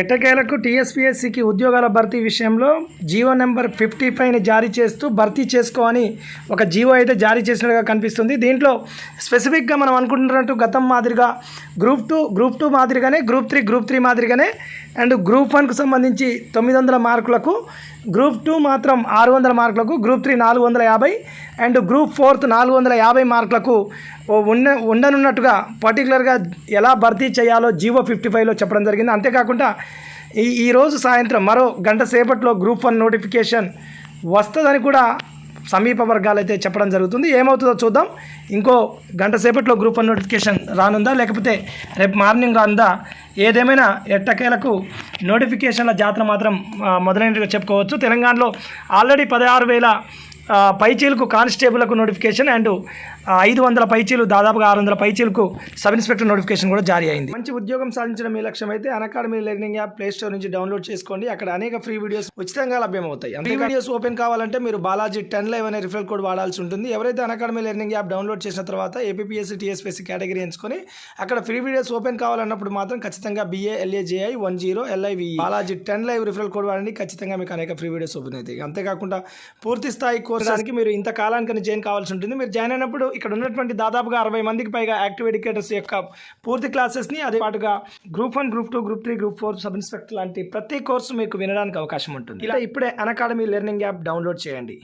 ఎట్టకేలకు టీఎస్పీఎస్సికి ఉద్యోగాల భర్తీ విషయంలో జీవో నెంబర్ ఫిఫ్టీ ఫైవ్ని జారీ చేస్తూ భర్తీ చేసుకో అని ఒక జీవో అయితే జారీ చేసినట్టుగా కనిపిస్తుంది. దీంట్లో స్పెసిఫిక్గా మనం అనుకుంటున్నట్టు గతం మాదిరిగా గ్రూప్ టూ గ్రూప్ టూ మాదిరిగానే గ్రూప్ త్రీ గ్రూప్ త్రీ మాదిరిగానే అండ్ గ్రూప్ వన్కు సంబంధించి తొమ్మిది వందల మార్కులకు గ్రూప్ టూ మాత్రం ఆరు వందల మార్కులకు గ్రూప్ త్రీ నాలుగు వందల యాభై అండ్ గ్రూప్ ఫోర్త్ నాలుగు వందల యాభై మార్కులకు ఉండ ఉన్న ఉండనున్నట్టుగా పర్టికులర్గా ఎలా భర్తీ చేయాలో జీవో ఫిఫ్టీ ఫైవ్లో చెప్పడం జరిగింది. అంతేకాకుండా ఈ ఈరోజు సాయంత్రం మరో గంట సేపట్లో గ్రూప్ వన్ నోటిఫికేషన్ వస్తుందని కూడా సమీప వర్గాలు అయితే చెప్పడం జరుగుతుంది. ఏమవుతుందో చూద్దాం. ఇంకో గంట సేపట్లో గ్రూప్ వన్ నోటిఫికేషన్ రానుందా? లేకపోతే రేపు మార్నింగ్ రానుందా? ఏదేమైనా ఎట్టకేలకు నోటిఫికేషన్ల జాతర మాత్రం మొదలైనట్టుగా చెప్పుకోవచ్చు. తెలంగాణలో ఆల్రెడీ పదహారు వేల పైచీలకు కానిస్టేబుల్కు నోటిఫికేషన్ అండ్ ఐదు వందల పైచీలు దాదాపుగా ఆరు వందల పైచీలకు సబ్ ఇన్స్పెక్టర్ నోటిఫికేషన్ కూడా జారీ అయింది. మంచి ఉద్యోగం సాధించడం మీ లక్ష్యం అయితే academy learning app play store నుంచి డౌన్లోడ్ చేసుకోండి. అక్కడ అనేక ఫ్రీ వీడియోస్ ఉచితంగా లభ్యమవుతాయి. ఫ్రీ వీడియోస్ ఓపెన్ కావాలంటే మీరు బాలాజీ టెన్ లైవ్ అనే రిఫరల్ కోడ్ వాడాల్సి ఉంటుంది. ఎవరైతే అకాడమీ లెర్నింగ్ యాప్ డౌన్లోడ్ చేసిన తర్వాత ఏపీఎస్సీ టీఎస్పీఎస్సీ కేటగిరీ ఎంచుకొని అక్కడ ఫ్రీ వీడియోస్ ఓపెన్ కావాలన్నప్పుడు మాత్రం ఖచ్చితంగా B A L A J I one zero L I V Balaji ten live referral code వాడండి. ఖచ్చితంగా మీకు అనేక ఫ్రీ వీడియోస్ ఓపెన్ అవుతాయి. అంతేకాకుండా పూర్తి స్థాయి కోర్సానికి మీరు ఇంత కాలానికి జాయిన్ కావాల్సి ఉంటుంది. మీరు జాయిన్ అయినప్పుడు ఇక్కడ ఉన్నటువంటి దాదాపుగా అరవై మందికి పైగా యాక్టివ్ ఎడ్యుకేటర్స్ యొక్క పూర్తి క్లాసెస్ని అదే పాటుగా group one group two group three group four sub inspector లాంటి ప్రతి కోర్సు మీకు వినడానికి అవకాశం ఉంటుంది. ఇలా ఇప్పుడే అకాడమీ లెర్నింగ్ యాప్ డౌన్లోడ్ చేయండి.